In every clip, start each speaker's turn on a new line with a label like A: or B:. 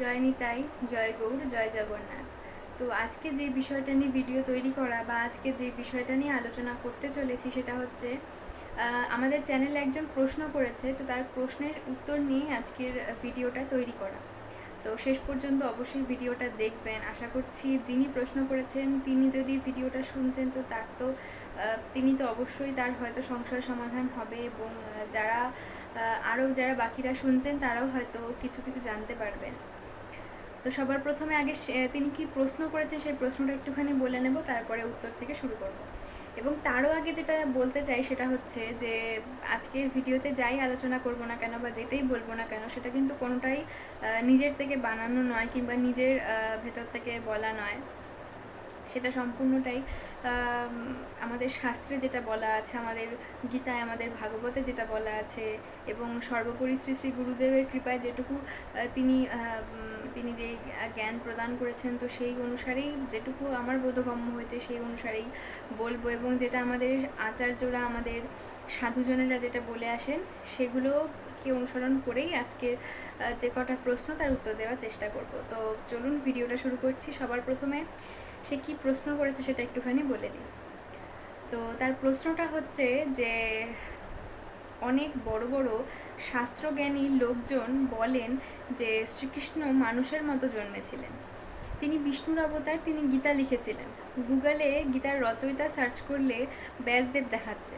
A: জয় নিতাই জয় গৌর, জয় জগন্নাথ। তো আজকে যে বিষয়টা নিয়ে ভিডিও তৈরি করা বা আজকে যে বিষয়টা নিয়ে আলোচনা করতে চলেছি সেটা হচ্ছে আমাদের চ্যানেলে একজন প্রশ্ন করেছে, তো তার প্রশ্নের উত্তর নিয়ে আজকের ভিডিওটা তৈরি করা। তো শেষ পর্যন্ত অবশ্যই ভিডিওটা দেখবেন। আশা করছি যিনি প্রশ্ন করেছেন, তিনি যদি ভিডিওটা শুনছেন, তো তার তো তিনি তো অবশ্যই তার হয়তো সংশয় সমাধান হবে এবং যারা আরও যারা বাকিরা শুনছেন, তারাও হয়তো কিছু কিছু জানতে পারবেন। তো সবার প্রথমে আগে তিনি কি প্রশ্ন করেছেন সেই প্রশ্নটা একটুখানি বলে নেব, তারপরে উত্তর থেকে শুরু করব। এবং তারও আগে যেটা বলতে চাই সেটা হচ্ছে যে আজকে ভিডিওতে যাই আলোচনা করব না কেন বা যেটাই বলব না কেন, সেটা কিন্তু কোনোটাই নিজের থেকে বানানো নয় কিংবা নিজের ভেতর থেকে বলা নয়। সেটা সম্পূর্ণটাই আমাদের শাস্ত্রে যেটা বলা আছে, আমাদের গীতায়, আমাদের ভাগবতে যেটা বলা আছে, এবং সর্বোপরি শ্রী শ্রী গুরুদেবের কৃপায় যেটুকু তিনি তিনি যে জ্ঞান প্রদান করেছেন, তো সেই অনুসারেই যেটুকু আমার বোধগম্য হয়েছে, সেই অনুসারেই বলব। এবং যেটা আমাদের আচার্যরা, আমাদের সাধুজনেরা যেটা বলে আসেন, সেগুলোকে অনুসরণ করেই আজকের যে কটা প্রশ্ন, তার উত্তর দেওয়ার চেষ্টা করব। তো চলুন, ভিডিওটা শুরু করছি। সবার প্রথমে সে কি প্রশ্ন করেছে সেটা একটুখানি বলে দিই। তো তার প্রশ্নটা হচ্ছে যে অনেক বড় বড় শাস্ত্রজ্ঞানী লোকজন বলেন যে শ্রীকৃষ্ণ মানুষের মতো জন্মেছিলেন। তিনি বিষ্ণুর অবতার, তিনি গীতা লিখেছিলেন। গুগলে গীতার রচয়িতা সার্চ করলে ব্যাসদেব দেখাচ্ছে।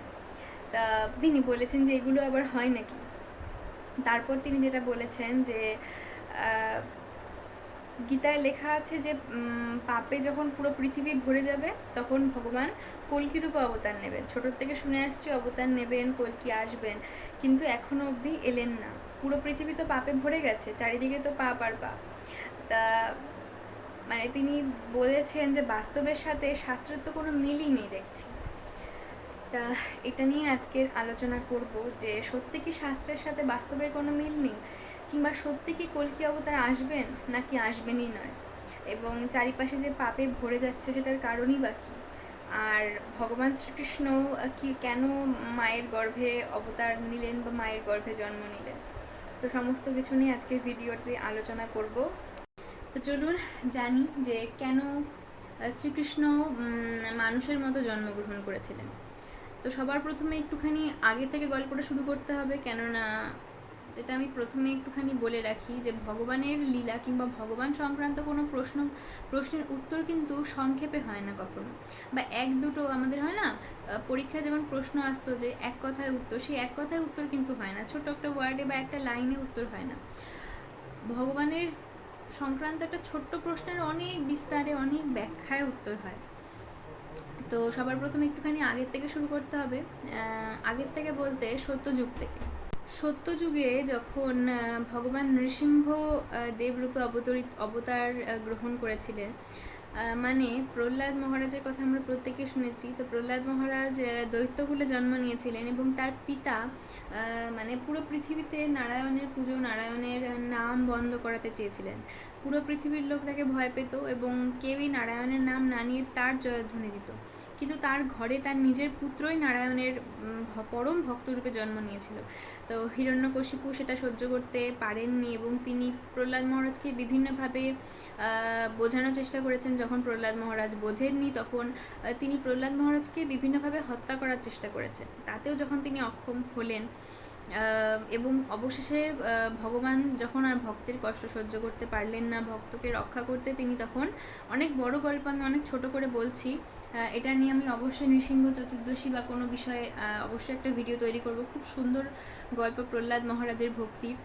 A: তা তিনি বলেছেন যে এগুলো আবার হয় নাকি? তারপর তিনি যেটা বলেছেন যে গীতায় লেখা আছে যে পাপে যখন পুরো পৃথিবী ভরে যাবে, তখন ভগবান কলকি রূপে অবতার নেবেন। ছোটোর থেকে শুনে আসছি, অবতার নেবেন, কলকি আসবেন। কিন্তু এখনও অবধি এলেন না। পুরো পৃথিবী তো পাপে ভরে গেছে, চারিদিকে তো পাপ আর পাপ। তা মানে তিনি বলেছেন যে, বাস্তবের সাথে শাস্ত্রের তো কোনো মিলই নেই দেখছি। তা, এটা নিয়ে আজকের আলোচনা করব যে, সত্যি কি শাস্ত্রের সাথে বাস্তবের কোনো মিল নেই? কিংবা সত্যি কি কলকি অবতার আসবেন? নাকি আসবেনই নয়? এবং চারিপাশে যে পাপে ভরে যাচ্ছে সেটার কারণই বা কী? আর ভগবান শ্রীকৃষ্ণ কি কেন মায়ের গর্ভে অবতার নিলেন বা মায়ের গর্ভে জন্ম নিলেন? তো সমস্ত কিছু নিয়ে আজকের ভিডিওতে আলোচনা করব। তো চলুন জানি যে কেন শ্রীকৃষ্ণ মানুষের মতো জন্মগ্রহণ করেছিলেন? তো সবার প্রথমে একটুখানি আগে থেকে গল্পটা শুরু করতে হবে, কেননা যেটা আমি প্রথমে একটুখানি বলে রাখি যে ভগবানের লীলা কিংবা ভগবান সংক্রান্ত কোনো প্রশ্ন, প্রশ্নের উত্তর কিন্তু সংক্ষেপে হয় না কখনো। বা এক দুটো আমাদের হয় না পরীক্ষায় যেমন প্রশ্ন আসতো যে এক কথায় উত্তর, সেই এক কথায় উত্তর কিন্তু হয় না। ছোট একটা ওয়ার্ডে বা একটা লাইনে উত্তর হয় না। ভগবানের সংক্রান্ত একটা ছোট্ট প্রশ্নের অনেক বিস্তারে, অনেক ব্যাখ্যায় উত্তর হয়। তো সবার প্রথমে একটুখানি আগের থেকে শুরু করতে হবে আগের থেকে বলতে সত্যযুগ থেকে। সত্যযুগে যখন ভগবান নৃসিংহ দেবরূপে অবতরিত, অবতার গ্রহণ করেছিলেন মানে প্রহ্লাদ মহারাজের কথা আমরা প্রত্যেকে শুনেছি, তো প্রহ্লাদ মহারাজ দৈত্যকুলে জন্ম নিয়েছিলেন এবং তার পিতা মানে পুরো পৃথিবীতে নারায়ণের পুজো, নারায়ণের নাম বন্ধ করাতে চেয়েছিলেন। পুরো পৃথিবীর লোক তাকে ভয় পেত এবং কেউই নারায়ণের নাম না নিয়ে তার জয়ধ্বনি দিত। কিন্তু তার ঘরে তার নিজের পুত্রই নারায়ণের পরম ভক্তরূপে জন্ম নিয়েছিল। তো হিরণ্যকশিপু সেটা সহ্য করতে পারেননি এবং তিনি প্রহ্লাদ মহারাজকে বিভিন্নভাবে বোঝানোর চেষ্টা করেছেন। যখন প্রহ্লাদ মহারাজ বোঝেননি তখন তিনি প্রহ্লাদ মহারাজকে বিভিন্নভাবে হত্যা করার চেষ্টা করেছেন। তাতেও যখন তিনি অক্ষম হলেন এবং অবশেষে ভগবান যখন আর ভক্তের কষ্ট সহ্য করতে পারলেন না, ভক্তকে রক্ষা করতে তিনি তখন অনেক বড় গল্প আমি অনেক ছোট করে বলছি। এটা নিয়ে আমি অবশ্যই নৃসিংহ চতুর্দশী বা কোনো বিষয়ে অবশ্যই একটা ভিডিও তৈরি করব। খুব সুন্দর গল্প প্রহ্লাদ মহারাজের ভক্তির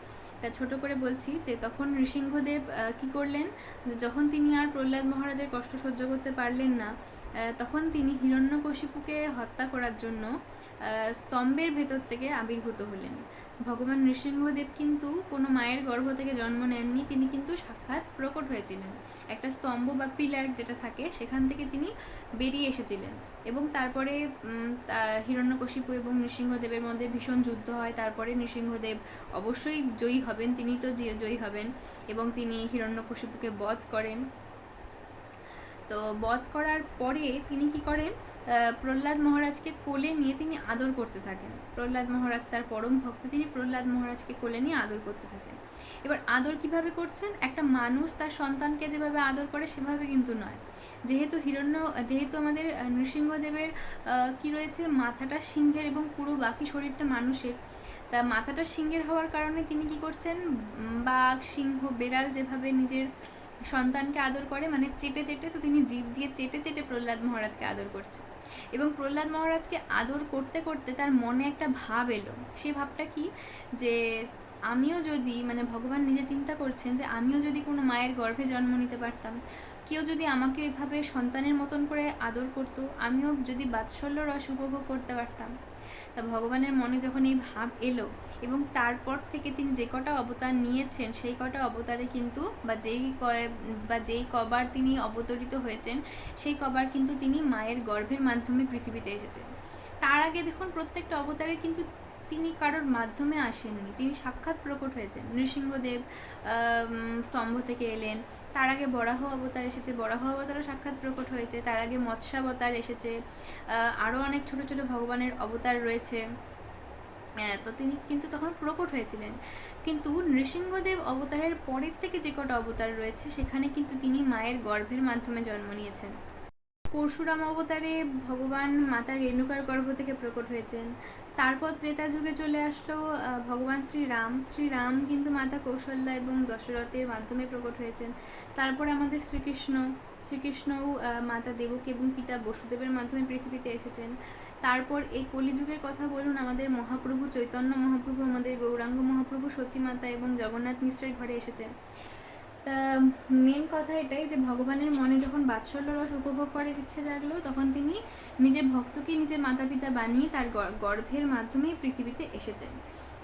A: তা ছোট করে বলছি যে, তখন নৃসিংহদেব কি করলেন? যখন তিনি আর প্রহ্লাদ মহারাজের কষ্ট সহ্য করতে পারলেন না তখন তিনি হিরণ্যকশিপুকে হত্যা করার জন্য স্তম্ভের ভেতর থেকে আবির্ভূত হলেন। ভগবান নৃসিংহদেব কিন্তু কোনো মায়ের গর্ভ থেকে জন্ম নেননি, তিনি কিন্তু সাক্ষাৎ প্রকট হয়েছিলেন। একটা স্তম্ভ বা পিলার যেটা থাকে, সেখান থেকে তিনি বেরিয়ে এসেছিলেন এবং তারপরে হিরণ্যকশিপু এবং নৃসিংহদেবের মধ্যে ভীষণ যুদ্ধ হয়। তারপরে নৃসিংহদেব অবশ্যই জয়ী হবেন, তিনি তো জয়ী হবেন এবং তিনি হিরণ্যকশিপুকে বধ করেন। তো বধ করার পরে তিনি কি করেন? প্রহ্লাদ মহারাজকে কোলে নিয়ে তিনি আদর করতে থাকেন। প্রহ্লাদ মহারাজ তার পরম ভক্ত, তিনি প্রহ্লাদ মহারাজকে কোলে নিয়ে আদর করতে থাকেন। এবার আদর কীভাবে করছেন? একটা মানুষ তার সন্তানকে যেভাবে আদর করে, সেভাবে কিন্তু নয়। যেহেতু হিরণ্য, যেহেতু আমাদের নৃসিংহদেবের কি রয়েছে? মাথাটা সিংহের এবং পুরো বাকি শরীরটা মানুষের। তা মাথাটা সিংহের হওয়ার কারণে তিনি কি করছেন? বাঘ, সিংহ, বেড়াল যেভাবে নিজের সন্তানকে আদর করে মানে চেটে চেটে তো তিনি জিভ দিয়ে চেটে চেটে প্রহ্লাদ মহারাজকে আদর করছে। এবং প্রহ্লাদ মহারাজকে আদর করতে করতে তার মনে একটা ভাব এলো। সেই ভাবটা কি? যে আমিও যদি মানে ভগবান নিজে চিন্তা করছেন যে আমিও যদি কোনো মায়ের গর্ভে জন্ম নিতে পারতাম, কেউ যদি আমাকে এভাবে সন্তানের মতন করে আদর করতো, আমিও যদি বাৎসল্য রস উপভোগ করতে পারতাম। তা ভগবানের মনে যখন এই ভাব এলো এবং তারপর থেকে তিনি যে কটা অবতার নিয়েছেন, সেই কটা অবতারে কিন্তু বা যেই কয়, বা যেই কবার তিনি অবতরিত হয়েছেন, সেই কবার কিন্তু তিনি মায়ের গর্ভের মাধ্যমে পৃথিবীতে এসেছেন। তার আগে দেখুন প্রত্যেকটা অবতারে কিন্তু তিনি কারোর মাধ্যমে আসেননি। তিনি সাক্ষাৎ প্রকট হয়েছেন। নৃসিংহদেব স্তম্ভ থেকে এলেন। তার আগে বরাহ অবতার এসেছে। বরাহ অবতারও সাক্ষাৎ প্রকট হয়েছে। তার আগে মৎস্যাবতার এসেছে। আরও অনেক ছোট ছোট ভগবানের অবতার রয়েছে। তো তিনি কিন্তু তখন প্রকট হয়েছিলেন। কিন্তু নৃসিংহদেব অবতারের পরের থেকে যে কটা অবতার রয়েছে, সেখানে কিন্তু তিনি মায়ের গর্ভের মাধ্যমে জন্ম নিয়েছেন। পরশুরাম অবতারে ভগবান মাতা রেণুকার গর্ভ থেকে প্রকট হয়েছেন। তারপর ত্রেতা যুগে চলে আসলো ভগবান শ্রীরাম শ্রীরাম কিন্তু মাতা কৌশল্যা এবং দশরথের মাধ্যমে প্রকট হয়েছেন। তারপর আমাদের শ্রীকৃষ্ণ, শ্রীকৃষ্ণও মাতা দেবকী এবং পিতা বসুদেবের মাধ্যমে পৃথিবীতে এসেছেন। তারপর এই কলিযুগের কথা বলুন, আমাদের মহাপ্রভু চৈতন্য মহাপ্রভু, আমাদের গৌরাঙ্গ মহাপ্রভু সচিমাতা এবং জগন্নাথ মিশ্রের ঘরে এসেছেন। তা মেন কথা এটাই যে ভগবানের মনে যখন বাৎসল্য রস উপভোগ করার ইচ্ছে জাগলো, তখন তিনি নিজের ভক্তকে নিজের মাতা পিতা বানিয়ে তার গর্ভের মাধ্যমে পৃথিবীতে এসেছেন।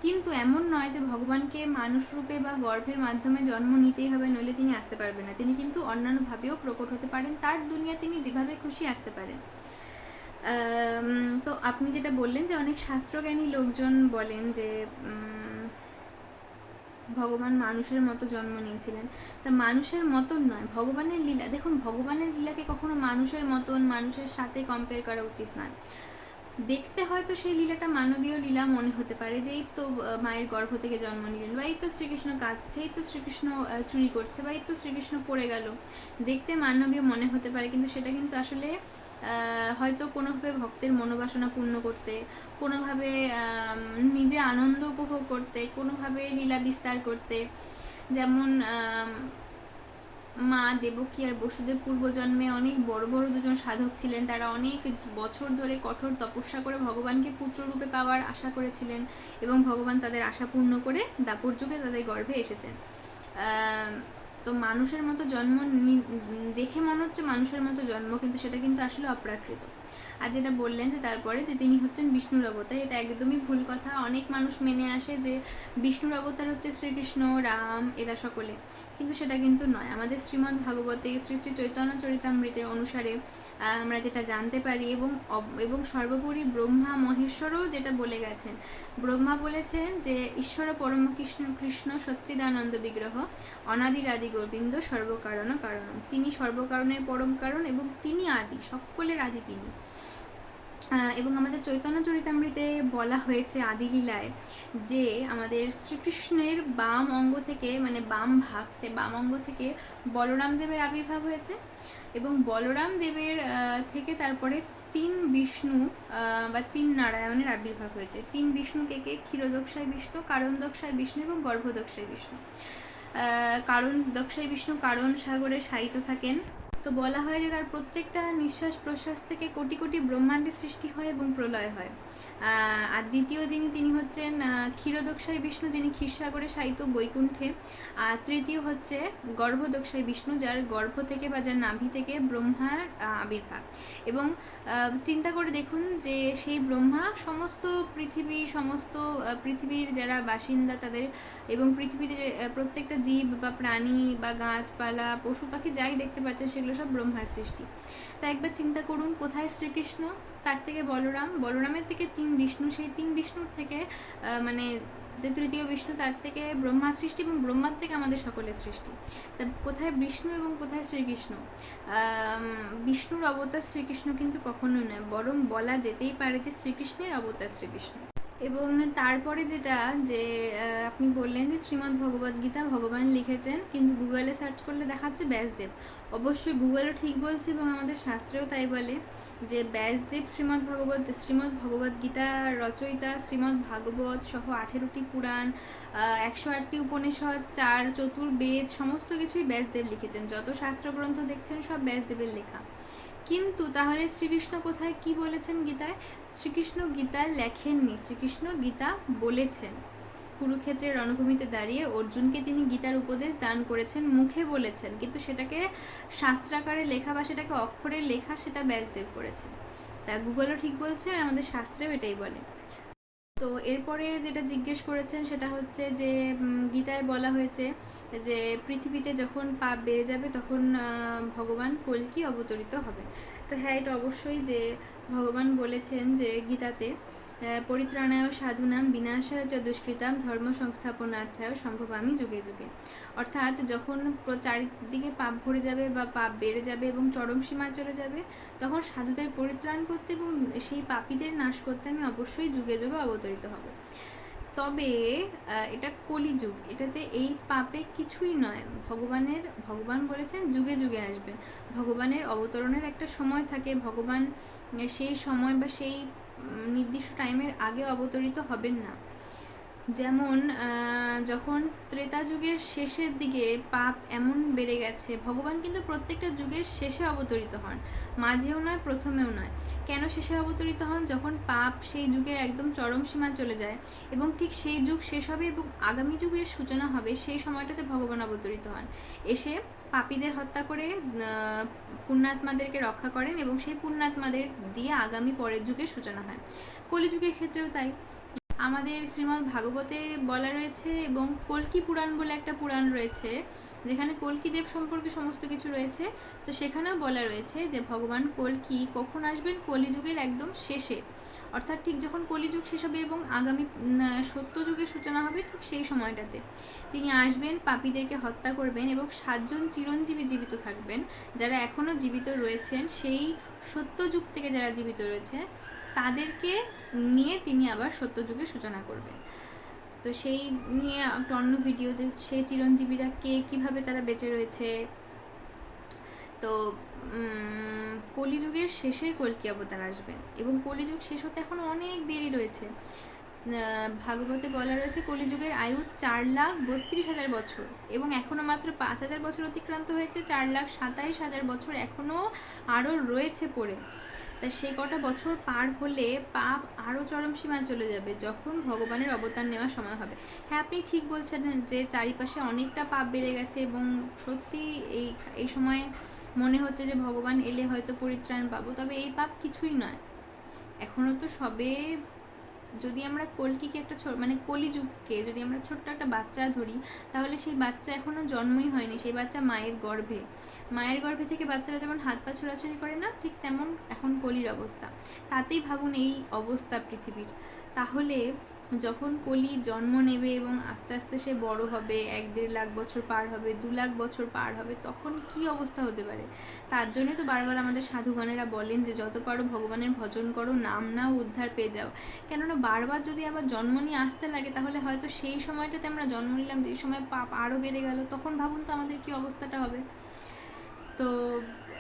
A: কিন্তু এমন নয় যে ভগবানকে মানুষ রূপে বা গর্ভের মাধ্যমে জন্ম নিতেই হবে, নইলে তিনি আসতে পারবেন না। তিনি কিন্তু অন্যান্যভাবেও প্রকট হতে পারেন। তার দুনিয়া তিনি যেভাবে খুশি আসতে পারেন। তো আপনি যেটা বললেন যে অনেক শাস্ত্রজ্ঞানী লোকজন বলেন যে ভগবান মানুষের মতো জন্ম নিয়েছিলেন। তা মানুষের মতন নয়, ভগবানের লীলা, দেখুন ভগবানের লীলাকে কখনো মানুষের মতন, মানুষের সাথে কম্পেয়ার করা উচিত নয়। দেখতে হয়তো সেই লীলাটা মানবীয় লীলা মনে হতে পারে যে, এই তো মায়ের গর্ভ থেকে জন্ম নিলেন, বা এই তো শ্রীকৃষ্ণ কাঁদছে, এই তো শ্রীকৃষ্ণ চুরি করছে, বা এই তো শ্রীকৃষ্ণ পড়ে গেল। দেখতে মানবীয় মনে হতে পারে, কিন্তু সেটা কিন্তু আসলে হয়তো কোনোভাবে ভক্তের মনোবাসনা পূর্ণ করতে, কোনোভাবে নিজে আনন্দ উপভোগ করতে, কোনোভাবে লীলা বিস্তার করতে। যেমন মা দেবকী আর বসুদেব পূর্বজন্মে অনেক বড় বড় দুজন সাধক ছিলেন। তারা অনেক বছর ধরে কঠোর তপস্যা করে ভগবানকে পুত্ররূপে পাওয়ার আশা করেছিলেন এবং ভগবান তাদের আশা পূর্ণ করে দাপর যুগে তাদের গর্ভে এসেছেন। তো মানুষের মতো জন্ম দেখে মনে হচ্ছে মানুষের মতো জন্ম, কিন্তু সেটা কিন্তু আসলে অপ্রাকৃত। আর যেটা বললেন যে তারপরে যে তিনি হচ্ছেন বিষ্ণুর অবতার, এটা একদমই ভুল কথা। অনেক মানুষ মেনে আসে যে বিষ্ণুর অবতার হচ্ছে শ্রীকৃষ্ণ, রাম, এরা সকলে। কিন্তু সেটা কিন্তু নয়। আমাদের শ্রীমদ্ ভাগবতে শ্রী শ্রী চৈতন্য চরিতামৃতের অনুসারে আমরা যেটা জানতে পারি এবং এবং সর্বোপরি ব্রহ্মা মহেশ্বরও যেটা বলে গেছেন। ব্রহ্মা বলেছেন যে, ঈশ্বর পরম কৃষ্ণ কৃষ্ণ সচ্চিদানন্দ বিগ্রহ অনাদির আদি গোবিন্দ সর্বকারণ কারণ তিনি সর্বকারণের পরম কারণ এবং তিনি আদি, সকলের আদি তিনি। এবং আমাদের চৈতন্য চরিতামৃতে বলা হয়েছে আদিলীলায় যে আমাদের শ্রীকৃষ্ণের বাম অঙ্গ থেকে মানে বাম ভাগ থেকে বাম অঙ্গ থেকে বলরাম দেবের আবির্ভাব হয়েছে এবং বলরাম দেবের থেকে তারপরে তিন বিষ্ণু বা তিন নারায়ণের আবির্ভাব হয়েছে। তিন বিষ্ণু কে ক্ষীরদক্ষায় বিষ্ণু কারণ দক্ষায় বিষ্ণু এবং গর্ভদক্ষায় বিষ্ণু। কারণ দক্ষায় বিষ্ণু, কারণ সাগরে শায়িত থাকেন তো বলা হয় যে তার প্রত্যেকটা নিঃশ্বাস প্রশ্বাস থেকে কোটি কোটি ব্রহ্মাণ্ডের সৃষ্টি হয় এবং প্রলয় হয়। আর দ্বিতীয় যিনি, তিনি হচ্ছেন ক্ষীরদক্ষায় বিষ্ণু, যিনি ক্ষীরসাগরে শায়িত বৈকুণ্ঠে। আর তৃতীয় হচ্ছে গর্ভদক্ষায় বিষ্ণু, যার গর্ভ থেকে বা যার নাভি থেকে ব্রহ্মার আবির্ভাব। এবং চিন্তা করে দেখুন যে সেই ব্রহ্মা সমস্ত পৃথিবী, সমস্ত পৃথিবীর যারা বাসিন্দা তাদের এবং পৃথিবীতে প্রত্যেকটা জীব বা প্রাণী বা গাছপালা, পশু পাখি যাই দেখতে পাচ্ছেন সেগুলো সব ব্রহ্মার সৃষ্টি। তা একবার চিন্তা করুন, কোথায় শ্রীকৃষ্ণ? তার থেকে বলরাম। বলরামের থেকে তিন বিষ্ণু। সেই তিন বিষ্ণুর থেকে মানে যে তৃতীয় বিষ্ণু, তার থেকে ব্রহ্মা সৃষ্টি এবং ব্রহ্মার থেকে আমাদের সকলের সৃষ্টি। তা কোথায় বিষ্ণু এবং কোথায় শ্রীকৃষ্ণ? বিষ্ণুর অবতার শ্রীকৃষ্ণ কিন্তু কখনোই নয়, বরং বলা যেতেই পারে যে শ্রীকৃষ্ণের অবতার শ্রীকৃষ্ণ। এবং তারপরে যেটা যে আপনি বললেন যে শ্রীমদ্ ভগবদ গীতা ভগবান লিখেছেন, কিন্তু গুগলে সার্চ করলে দেখাচ্ছে ব্যাসদেব। অবশ্যই গুগলও ঠিক বলছে এবং আমাদের শাস্ত্রেও তাই বলে যে ব্যাসদেব, শ্রীমদ্ ভগবত শ্রীমদ্ ভগবদ গীতা রচয়িতা, শ্রীমদ্ ভাগবত সহ আঠেরোটি পুরাণ একশো আটটি উপনিষদ, চার চতুর্বেদ, সমস্ত কিছুই ব্যাসদেব লিখেছেন। যত শাস্ত্রগ্রন্থ দেখছেন সব ব্যাসদেবের লেখা। কিন্তু তাহলে শ্রীকৃষ্ণ কোথায় কি বলেছেন গীতায়? শ্রীকৃষ্ণ গীতা লেখেননি, শ্রীকৃষ্ণ গীতা বলেছেন। কুরুক্ষেত্রের রণভূমিতে দাঁড়িয়ে অর্জুনকে তিনি গীতার উপদেশ দান করেছেন, মুখে বলেছেন, কিন্তু সেটাকে শাস্ত্রাকারে লেখা বা সেটাকে অক্ষরে লেখা সেটা ব্যাসদেব করেছেন। তা গুগলও ঠিক বলছে আর আমাদের শাস্ত্রেও এটাই বলে। তো এরপরে যেটা জিজ্ঞেস করেছেন সেটা হচ্ছে যে গীতায় বলা হয়েছে যে, পৃথিবীতে যখন পাপ বেড়ে যাবে তখন ভগবান কলকি অবতরিত হবে তো হ্যাঁ এটা অবশ্যই যে, ভগবান বলেছেন যে, গীতাতে পরিত্রাণায় সাধুনাম বিনাশায় চ দুষ্কৃতাম ধর্ম সংস্থাপনার্থায় সম্ভব আমি যুগে যুগে। অর্থাৎ যখন চারিদিকে পাপ ভরে যাবে বা পাপ বেড়ে যাবে এবং চরম সীমা চলে যাবে, তখন সাধুদের পরিত্রাণ করতে এবং সেই পাপীদের নাশ করতে আমি অবশ্যই যুগে যুগে অবতরিত হব। তবে এটা কলিযুগ। এটাতে এই পাপে কিছুই নয়। ভগবানের, ভগবান বলেছেন যুগে যুগে আসবেন ভগবানের অবতরণের একটা সময় থাকে। ভগবান সেই সময় বা সেই নির্দিষ্ট টাইমের আগে অবতরিত হবেন না। যেমন যখন ত্রেতা যুগের শেষের দিকে পাপ এমন বেড়ে গেছে, ভগবান কিন্তু প্রত্যেকটা যুগের শেষে অবতরিত হন। মাঝেও নয়, প্রথমেও নয়। কেন শেষে অবতরিত হন? যখন পাপ সেই যুগের একদম চরম সীমা চলে যায় এবং ঠিক সেই যুগ শেষ হবে এবং আগামী যুগের সূচনা হবে, সেই সময়টাতে ভগবান অবতরিত হন। এসে পাপীদের হত্যা করে পুণ্যাত্মাদেরকে রক্ষা করেন এবং সেই পুণ্যাত্মাদের দিয়ে আগামী পরের যুগের সূচনা হয়। কলিযুগের ক্ষেত্রেও তাই। আমাদের শ্রীমদ্ ভাগবতে বলা রয়েছে এবং কল্কি পুরাণ বলে একটা পুরাণ রয়েছে, যেখানে কল্কি দেব সম্পর্কে সমস্ত কিছু রয়েছে। তো সেখানেও বলা রয়েছে যে ভগবান কল্কি কখন আসবেন? কলিযুগের একদম শেষে। অর্থাৎ ঠিক যখন কলিযুগ শেষ হবে এবং আগামী সত্যযুগের সূচনা হবে ঠিক সেই সময়টাতে। তিনি আসবেন, পাপীদেরকে হত্যা করবেন এবং সাতজন চিরঞ্জীবী জীবিত থাকবেন। যারা এখনও জীবিত রয়েছেন, সেই সত্য যুগ থেকে যারা জীবিত রয়েছে, তাদেরকে নিয়ে তিনি আবার সত্যযুগের সূচনা করবেন। তো সেই নিয়ে একটা অন্য ভিডিও যে, সেই চিরঞ্জীবীরা কে, কীভাবে তারা বেঁচে রয়েছে তো কলিযুগের শেষের কল্কি অবতার আসবেন এবং কলিযুগ শেষ হতে এখনও অনেক দেরি রয়েছে। ভাগবতে বলা রয়েছে কলিযুগের আয়ু চার লাখ বত্রিশ হাজার বছর এবং এখনও মাত্র পাঁচ হাজার বছর অতিক্রান্ত হয়েছে, চার লাখ সাতাইশ হাজার বছর এখনও আরও রয়েছে পড়ে। তা সে কটা বছর পার হলে পাপ আরও চরম সীমায় চলে যাবে যখন ভগবানের অবতার নেওয়ার সময় হবে। হ্যাঁ আপনি ঠিক বলছেন যে চারিপাশে অনেকটা পাপ বেড়ে গেছে এবং সত্যি এই এই সময় মনে হচ্ছে যে ভগবান এলে হয়তো পরিত্রাণ পাবো, তবে এই পাপ কিছুই নয়। এখনও তো সবে যদি আমরা কলকিকে একটা মানে কলিযুগকে যদি আমরা ছোট্ট একটা বাচ্চা ধরি, তাহলে সেই বাচ্চা এখনও জন্মই হয়নি, সেই বাচ্চা মায়ের গর্ভে। মায়ের গর্ভে থেকে বাচ্চারা যেমন হাত পা ছোড়াছুড়ি করে না, ঠিক তেমন এখন কলির অবস্থা। তাতেই ভাবুন এই অবস্থা পৃথিবীর। তাহলে যখন কলি জন্ম নেবে এবং আস্তে আস্তে সে বড় হবে, এক দেড় লাখ বছর পার হবে, দু লাখ বছর পার হবে, তখন কি অবস্থা হতে পারে? তার জন্যই তো বারবার আমাদের সাধুগণেরা বলেন যে, যত পারো ভগবানের ভজন করো, নাম নাও, উদ্ধার পেয়ে যাও। কেননা বারবার যদি আবার জন্ম নিয়ে আসতে লাগে, তাহলে হয়তো সেই সময়টাতে আমরা জন্ম নিলাম, যে সময় পাপ আরও বেড়ে গেল, তখন ভাবুন তো আমাদের কি অবস্থাটা হবে। তো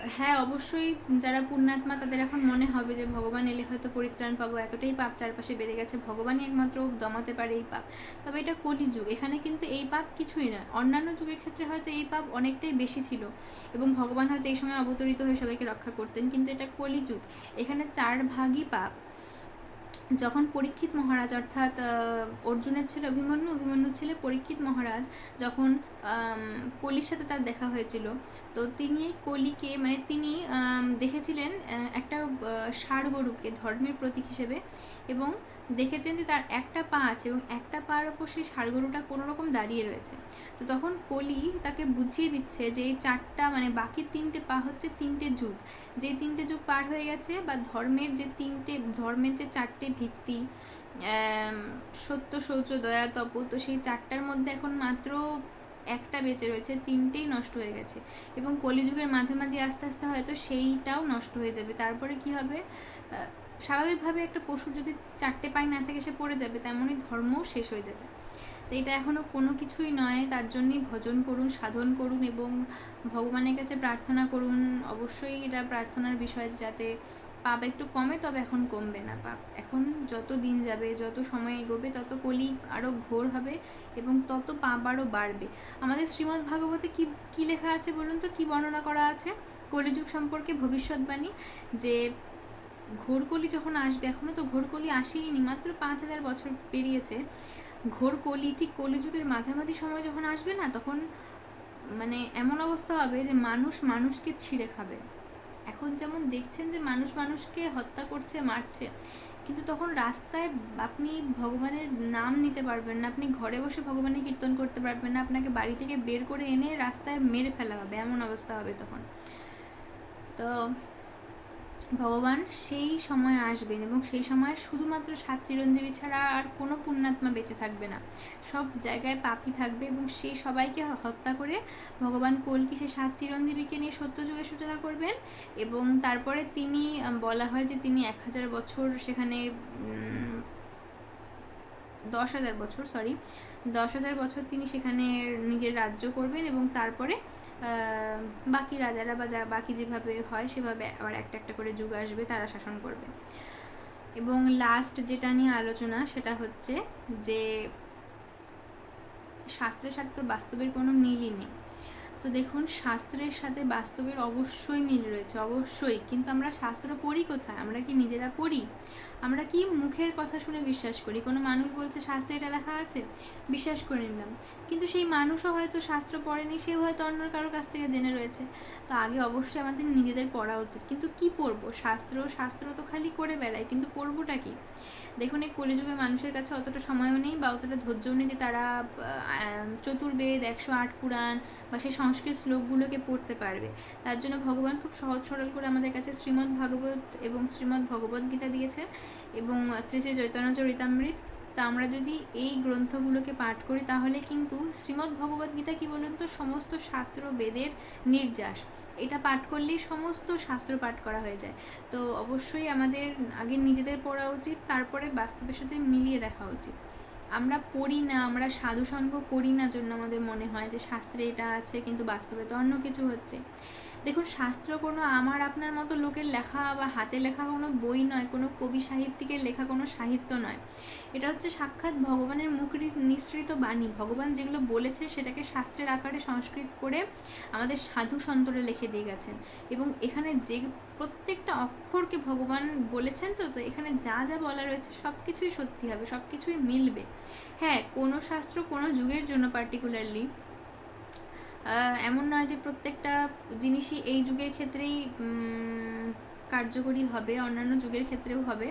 A: হ্যাঁ অবশ্যই যারা পুণ্যাত্মা, তাদের এখন মনে হবে যে ভগবান এলে হয়তো পরিত্রাণ পাবো। এতটাই পাপ চারপাশে বেড়ে গেছে, ভগবানই একমাত্র দমাতে পারে এই পাপ। তবে এটা কলিযুগ। এখানে কিন্তু এই পাপ কিছুই নয়। অন্যান্য যুগের ক্ষেত্রে হয়তো এই পাপ অনেকটাই বেশি ছিল এবং ভগবান হয়তো এই সময় অবতরিত হয়ে সবাইকে রক্ষা করতেন, কিন্তু এটা কলিযুগ। এখানে চার ভাগই পাপ। যখন পরীক্ষিত মহারাজ অর্থাৎ অর্জুনের ছেলে অভিমন্যু অভিমন্যুর ছেলে পরীক্ষিত মহারাজ যখন কলির সাথে তার দেখা হয়েছিল, তো তিনি কলিকে মানে তিনি দেখেছিলেন একটা ষাড় গরুকে ধর্মের প্রতীক হিসেবে এবং দেখেছেন যে তার একটা পা আছে এবং একটা পার ওপর সেই ষাড় গরুটা কোনো রকম দাঁড়িয়ে রয়েছে। তো তখন কলি তাকে বুঝিয়ে দিচ্ছে যে এই চারটা মানে বাকি তিনটে পা হচ্ছে তিনটে যুগ। যে তিনটে যুগ পার হয়ে গেছে বা ধর্মের যে তিনটে, ধর্মের যে চারটে ভিত্তি সত্য, শৌচ, দয়া, তপ, তো সেই চারটার মধ্যে এখন মাত্র একটা বেঁচে রয়েছে, তিনটেই নষ্ট হয়ে গেছে। এবং কলিযুগের মাঝামাঝি আস্তে আস্তে হয়তো সেইটাও নষ্ট হয়ে যাবে। তারপরে কি হবে? স্বাভাবিকভাবে একটা পশুর যদি চারটে পায়ে না থাকে সে পড়ে যাবে, তেমনই ধর্মও শেষ হয়ে যাবে। তো এটা এখনও কোনো কিছুই নয়, তার জন্যই ভজন করুন, সাধন করুন এবং ভগবানের কাছে প্রার্থনা করুন। অবশ্যই এটা প্রার্থনার বিষয় যাতে পাপ একটু কমে, তবে এখন কমবে না পাপ। এখন যত দিন যাবে, যত সময় এগোবে, তত কলি আরও ঘোর হবে এবং তত পাপ আরও বাড়বে। আমাদের শ্রীমদ্ ভাগবতে কি কি লেখা আছে বলুন তো? কী বর্ণনা করা আছে? কলিযুগ সম্পর্কে ভবিষ্যৎবাণী, যে ঘোরকলি যখন আসবে এখনও তো ঘোরকলি আসেইনি, মাত্র পাঁচ হাজার বছর পেরিয়েছে। ঘোরকলি ঠিক কলিযুগের মাঝামাঝি সময় যখন আসবে না, তখন মানে এমন অবস্থা হবে যে মানুষ মানুষকে ছিঁড়ে খাবে। এখন যেমন দেখছেন যে মানুষ মানুষকে হত্যা করছে, মারছে, কিন্তু তখন রাস্তায় আপনি ভগবানের নাম নিতে পারবেন না, আপনি ঘরে বসে ভগবানের কীর্তন করতে পারবেন না, আপনাকে বাড়ি থেকে বের করে এনে রাস্তায় মেরে ফেলা হবে, এমন অবস্থা হবে তখন। তো ভগবান সেই সময় আসবেন এবং সেই সময় শুধুমাত্র সাত চিরঞ্জীবী ছাড়া আর কোনো পুণ্যাত্মা বেঁচে থাকবে না। সব জায়গায় পাপি থাকবে এবং সেই সবাইকে হত্যা করে ভগবান কলকি সে সাত চিরঞ্জীবীকে নিয়ে সত্যযুগের সূচনা করবেন এবং তারপরে তিনি বলা হয় যে তিনি এক হাজার বছর সেখানে দশ হাজার বছর সরি দশ হাজার বছর তিনি সেখানে নিজের রাজ্য করবেন এবং তারপরে বাকি রাজারা বা যা, বাকি যেভাবে হয়, সেভাবে আবার একটা একটা করে যুগ আসবে, তারা শাসন করবে। এবং লাস্ট যেটা নিয়ে আলোচনা, সেটা হচ্ছে যে, শাস্ত্রের সাথে তো বাস্তবের কোনো মিলই নেই। তো দেখুন, শাস্ত্রের সাথে বাস্তবের অবশ্যই মিল রয়েছে, অবশ্যই। কিন্তু আমরা শাস্ত্র পড়ি কোথায়? আমরা কি নিজেরা পড়ি? আমরা কি মুখের কথা শুনে বিশ্বাস করি? কোনো মানুষ বলছে, শাস্ত্রে এটা লেখা আছে? বিশ্বাস করে নিলাম। কিন্তু সেই মানুষও হয়তো শাস্ত্র পড়েনি, সেও হয়তো অন্য কারোর কাছ থেকে জেনে রয়েছে। তো আগে অবশ্যই আমাদের নিজেদের পড়া উচিত। কিন্তু কি পড়ব? শাস্ত্র শাস্ত্র তো খালি করে বেড়ায়, কিন্তু পড়বোটা কি? দেখুন, এই কলিযুগে মানুষের কাছে অতটা সময়ও নেই বা অতটা ধৈর্যও নেই যে তারা চতুর্বেদ, একশো আট পুরাণ বা সেই সংস্কৃত শ্লোকগুলোকে পড়তে পারবে। তার জন্য ভগবান খুব সহজ সরল করে আমাদের কাছে শ্রীমদ্ ভাগবত এবং শ্রীমদ্ ভগবদ্গীতা দিয়েছে এবং শ্রী শ্রী চৈতন্য চরিতামৃত তা আমরা যদি এই গ্রন্থগুলোকে পাঠ করি, তাহলে কিন্তু শ্রীমদ্ ভগবদ গীতা কি বলুন তো? সমস্ত শাস্ত্র বেদের নির্যাস। এটা পাঠ করলেই সমস্ত শাস্ত্র পাঠ করা হয়ে যায়। তো অবশ্যই আমাদের আগে নিজেদের পড়া উচিত, তারপরে বাস্তবের সাথে মিলিয়ে দেখা উচিত। আমরা পড়ি না, আমরা সাধুসঙ্গ করি না, জন্য আমাদের মনে হয় যে শাস্ত্রে এটা আছে, কিন্তু বাস্তবে তো অন্য কিছু হচ্ছে। দেখুন, শাস্ত্র কোনো আমার আপনার মতো লোকের লেখা বা হাতে লেখা কোনো বই নয়, কোনো কবি সাহিত্যিকের লেখা কোনো সাহিত্য নয়। এটা হচ্ছে সাক্ষাৎ ভগবানের মুখ নিঃসৃত বাণী। ভগবান যেগুলো বলেছে সেটাকে শাস্ত্রের আকারে সংস্কৃত করে আমাদের সাধু সন্তরা লিখে দিয়ে গেছেন। এবং এখানে যে প্রত্যেকটা অক্ষরকে ভগবান বলেছেন তো তো এখানে যা যা বলা রয়েছে সব কিছুই সত্যি হবে সব কিছুই মিলবে। হ্যাঁ কোনো শাস্ত্র কোনো যুগের জন্য পার্টিকুলারলি এমন নয় যে প্রত্যেকটা জিনিসই এই যুগের ক্ষেত্রেই কার্যকরী হবে, অন্যান্য যুগের ক্ষেত্রেও হবে।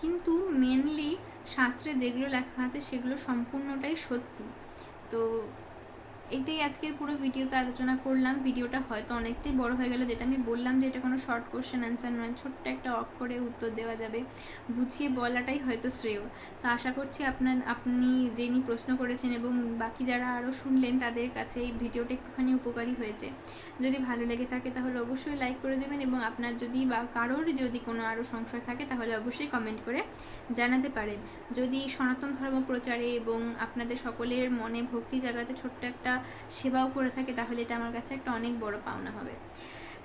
A: কিন্তু মেনলি শাস্ত্রে যেগুলো লেখা আছে সেগুলো সম্পূর্ণটাই সত্যি। তো এটাই আজকের পুরো ভিডিওতে আলোচনা করলাম। ভিডিওটা হয়তো অনেকটাই বড় হয়ে গেল। যেটা আমি বললাম যে এটা কোনো শর্ট কোশ্চেন অ্যান্সার নয়, ছোট্ট একটা অক্ষরে উত্তর দেওয়া যাবে। বুঝিয়ে বলাটাই হয়তো শ্রেয়। তো আশা করছি আপনার, আপনি যিনি প্রশ্ন করেছেন এবং বাকি যারা আরও শুনলেন, তাদের কাছে এই ভিডিওটা একটুখানি উপকারী হয়েছে। যদি ভালো লেগে থাকে তাহলে অবশ্যই লাইক করে দেবেন এবং আপনার যদি বা কারোর যদি কোনো আরও সংশয় থাকে তাহলে অবশ্যই কমেন্ট করে জানাতে পারেন। যদি সনাতন ধর্ম প্রচারে এবং আপনাদের সকলের মনে ভক্তি জাগাতে ছোট্ট একটা সেবাও করে থাকে, তাহলে এটা আমার কাছে একটা অনেক বড় পাওনা হবে।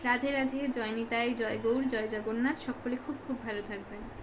A: রাধে রাধে, জয় নিতাই, জয় গৌর, জয় জগন্নাথ, সকলে খুব খুব ভালো থাকবেন।